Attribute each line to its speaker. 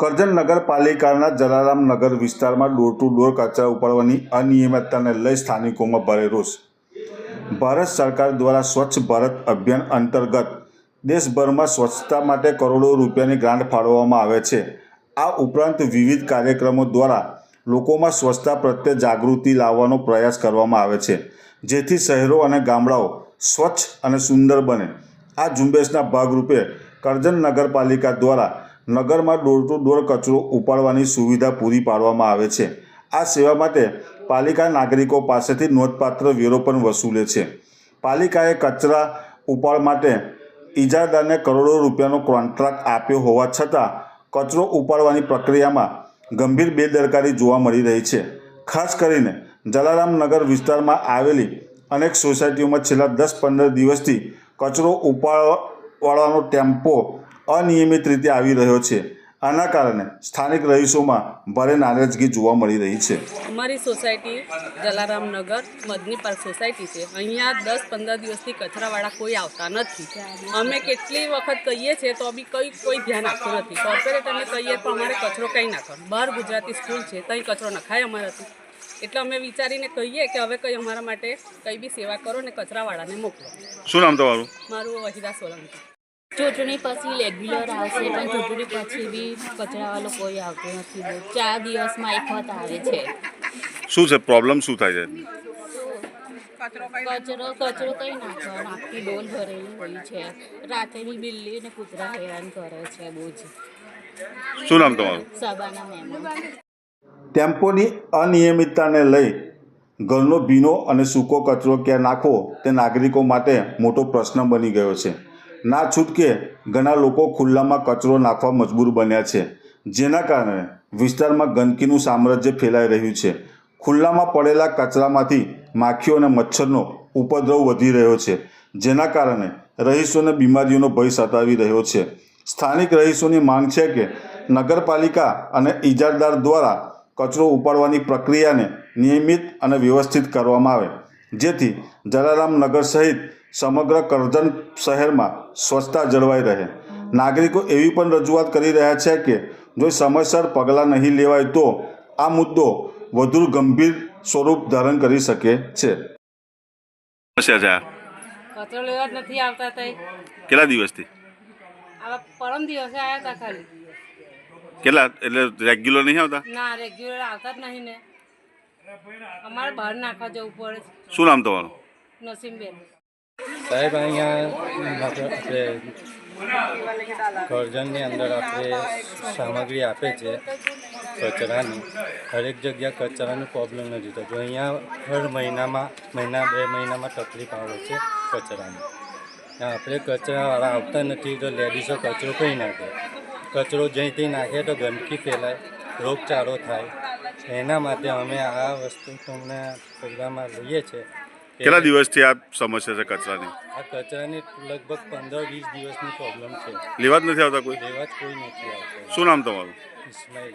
Speaker 1: કરજણ નગરપાલિકાના જલારામ નગર વિસ્તારમાં door to door કચરા ઉપાડવાની અનિયમિતતાને લઈ સ્થાનિકોમાં ભારે રોષ. ભારત સરકાર દ્વારા સ્વચ્છ ભારત અભિયાન અંતર્ગત દેશભરમાં સ્વચ્છતા માટે કરોડો રૂપિયાની ગ્રાન્ટ ફાળવવામાં આવે છે. આ ઉપરાંત વિવિધ કાર્યક્રમો દ્વારા લોકોમાં સ્વચ્છતા પ્રત્યે જાગૃતિ લાવવાનો પ્રયાસ કરવામાં આવે છે. જેથી શહેરો અને ગામડાઓ સ્વચ્છ અને સુંદર બને. આ ઝુંબેશના ભાગરૂપે કરજણ નગરપાલિકા દ્વારા નગરમાં ડોર ટુ ડોર કચરો ઉપાડવાની સુવિધા પૂરી પાડવામાં આવે છે. આ સેવા માટે પાલિકા નાગરિકો પાસેથી નોંધપાત્ર વેરો પણ વસૂલે છે. પાલિકાએ કચરા ઉપાડ માટે ઇજારદારને કરોડો રૂપિયાનો કોન્ટ્રાક્ટ આપ્યો હોવા છતાં કચરો ઉપાડવાની પ્રક્રિયામાં ગંભીર બેદરકારી જોવા મળી રહી છે. ખાસ કરીને જલારામ નગર વિસ્તારમાં આવેલી અનેક સોસાયટીઓમાં છેલ્લા દસ પંદર દિવસથી કચરો ઉપાડવાનો ટેમ્પો અનિયમિત રીતે આવી રહ્યો છે. આના કારણે સ્થાનિક રહીશોમાં ભારે નારાજગી જોવા મળી રહી છે.
Speaker 2: અમારી સોસાયટી જલારામ નગર મદની પાર્ક સોસાયટી છે. અહીંયા દસ પંદર દિવસથી કચરાવાળા કોઈ આવતા નથી. અમે કેટલી વખત કહીએ છીએ તો બી કંઈ કોઈ ધ્યાન આપતું નથી. કોર્પોરેટરને કહીએ તો અમારે કચરો કંઈ નાખો બહાર ગુજરાતી સ્કૂલ છે ત્યાં કચરો નખાય અમારાથી એટલે અમે વિચારીને કહીએ કે હવે કંઈ અમારા માટે કંઈ બી સેવા કરો ને કચરાવાળાને મોકલો.
Speaker 1: શું નામ તમારું?
Speaker 2: મારું વહિદા સોલંકી.
Speaker 3: ચૂંટણી પછી રેગ્યુલર આવશે પણ ચૂંટણી પછી બી કચરાવાળો કોઈ આવતો નથી. ચાર દિવસમાં એક વખત આવે છે.
Speaker 1: શું છે? પ્રોબ્લેમ શું થાય છે?
Speaker 3: કચરો કચરો કઈ નાખવાનો? આખી ડોલ ભરેલી હોય છે. રાતેની બિલ્લી ને કૂતરા હેરાન કરે છે બહુ જ
Speaker 1: શું નામ તમારું?
Speaker 3: સબાના મહેમાન
Speaker 1: ટેમ્પોની અનિયમિતતાને લઈ ઘરનો ભીનો અને સૂકો કચરો ક્યાં નાખવો તે નાગરિકો માટે મોટો પ્રશ્ન બની ગયો છે. ના છૂટકે ઘણા લોકો ખુલ્લામાં કચરો નાખવા મજબૂર બન્યા છે, જેના કારણે વિસ્તારમાં ગંદકીનું સામ્રાજ્ય ફેલાઈ રહ્યું છે. ખુલ્લામાં પડેલા કચરામાંથી માખીઓ અને મચ્છરનો ઉપદ્રવ વધી રહ્યો છે, જેના કારણે રહીશોને બીમારીઓનો ભય સતાવી રહ્યો છે. સ્થાનિક રહીશોની માંગ છે કે નગરપાલિકા અને ઇજારદાર દ્વારા કચરો ઉપાડવાની પ્રક્રિયાને નિયમિત અને વ્યવસ્થિત કરવામાં આવે, જેથી જલારામ નગર સહિત સમગ્ર કરજણ શહેરમાં સ્વચ્છતા જળવાઈ રહે. નાગરિકો એવી પણ રજૂઆત કરી રહ્યા છે કે જો સમયસર પગલાં નહીં લેવાય તો આ મુદ્દો વધુ ગંભીર સ્વરૂપ ધારણ કરી શકે છે.
Speaker 2: કચરો લેવા જ નથી આવતા તઈ.
Speaker 1: કેટલા દિવસથી?
Speaker 2: આવા પરમ દિવસે આવ્યા હતા ખાલી.
Speaker 1: કેટલા? એટલે રેગ્યુલર નહીં આવતા?
Speaker 2: ના રેગ્યુલર આવતા જ નહીં ને. અમારે બહાર નાખવા જવું પડે.
Speaker 1: શું નામ તમારું?
Speaker 2: નસીમબેન.
Speaker 4: સાહેબ, અહીંયા આપણે કરજણની અંદર આપણે સામગ્રી આપે છે કચરાની, હરેક જગ્યા કચરાનો પ્રોબ્લેમ નથી થતો. અહીંયા હર મહિનામાં, મહિના, બે મહિનામાં તકલીફ આવે છે કચરાની. ત્યાં આપણે કચરાવાળા આવતા નથી તો લેડીઝો કચરો કઈ નાખે. કચરો જ્યાંથી નાખે તો ગંદકી ફેલાય, રોગચાળો થાય. એના માટે અમે આ વસ્તુ તમને પ્રોગ્રામમાં લઈએ છીએ
Speaker 1: કેટલા દિવસથી આ સમસ્યા છે કચરાની?
Speaker 4: આ કચરાની લગભગ પંદર વીસ દિવસની પ્રોબ્લેમ છે.
Speaker 1: લેવા જ નથી આવતા કોઈ?
Speaker 4: લેવા જ કોઈ નથી આવતો.
Speaker 1: શું નામ તમારું?
Speaker 4: ઇસ્માઇલ